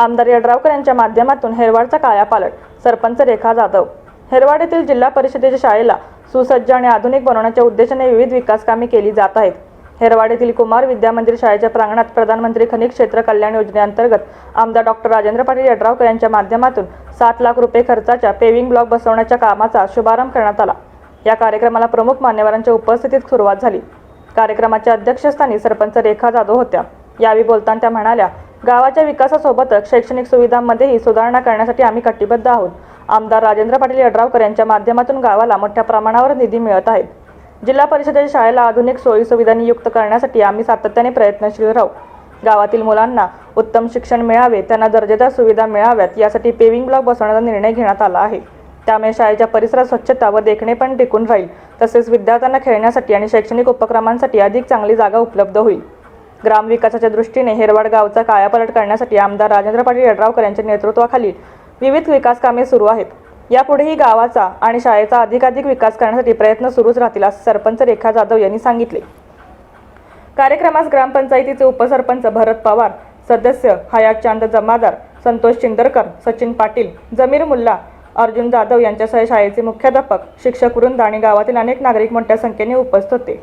आमदार यड्रावकर यांच्या माध्यमातून हेरवाडचा कायापालट सरपंच रेखा जाधव. हेरवाड येथील जिल्हा परिषदेच्या शाळेला सुसज्ज आणि आधुनिक बनवण्याच्या उद्देशाने विविध विकास कामे केली जात आहेत. हेरवाड येथील कुमार विद्या मंदिर शाळेच्या प्रांगणात प्रधानमंत्री खनिज क्षेत्र कल्याण योजनेअंतर्गत आमदार डॉक्टर राजेंद्र पाटील यड्रावकर यांच्या माध्यमातून सात लाख रुपये खर्चाच्या पेविंग ब्लॉक बसवण्याच्या कामाचा शुभारंभ करण्यात आला. या कार्यक्रमाला प्रमुख मान्यवरांच्या उपस्थितीत सुरुवात झाली. कार्यक्रमाच्या अध्यक्षस्थानी सरपंच रेखा जाधव होत्या. यावेळी बोलताना त्या म्हणाल्या गावाच्या विकासासोबतच शैक्षणिक सुविधांमध्येही सुधारणा करण्यासाठी आम्ही कटिबद्ध आहोत. आमदार राजेंद्र पाटील यड्रावकर यांच्या माध्यमातून गावाला मोठ्या प्रमाणावर निधी मिळत आहेत. जिल्हा परिषदेच्या शाळेला आधुनिक सोयी सुविधांनी युक्त करण्यासाठी आम्ही सातत्याने प्रयत्नशील राहू. गावातील मुलांना उत्तम शिक्षण मिळावे त्यांना दर्जेदार सुविधा मिळाव्यात यासाठी पेविंग ब्लॉक बसवण्याचा निर्णय घेण्यात आला आहे. त्यामुळे शाळेच्या परिसरात स्वच्छता व देखणे पण टिकून राहील. तसेच विद्यार्थ्यांना खेळण्यासाठी आणि शैक्षणिक उपक्रमांसाठी अधिक चांगली जागा उपलब्ध होईल. ग्रामविकासाच्या दृष्टीने हेरवाड गावचा कायापलट करण्यासाठी आमदार राजेंद्र पाटील यड्रावकर यांच्या नेतृत्वाखाली विविध विकास कामे सुरू आहेत. यापुढेही गावाचा आणि शाळेचा अधिकाधिक विकास करण्यासाठी प्रयत्न सुरूच राहतील असं सरपंच रेखा जाधव यांनी सांगितले. कार्यक्रमास ग्रामपंचायतीचे उपसरपंच भरत पवार सदस्य हयात चांद जमादार संतोष चिंदरकर सचिन पाटील जमीर मुल्ला अर्जुन जाधव यांच्यासह शाळेचे मुख्याध्यापक शिक्षक वृंद आणि गावातील अनेक नागरिक मोठ्या संख्येने उपस्थित होते.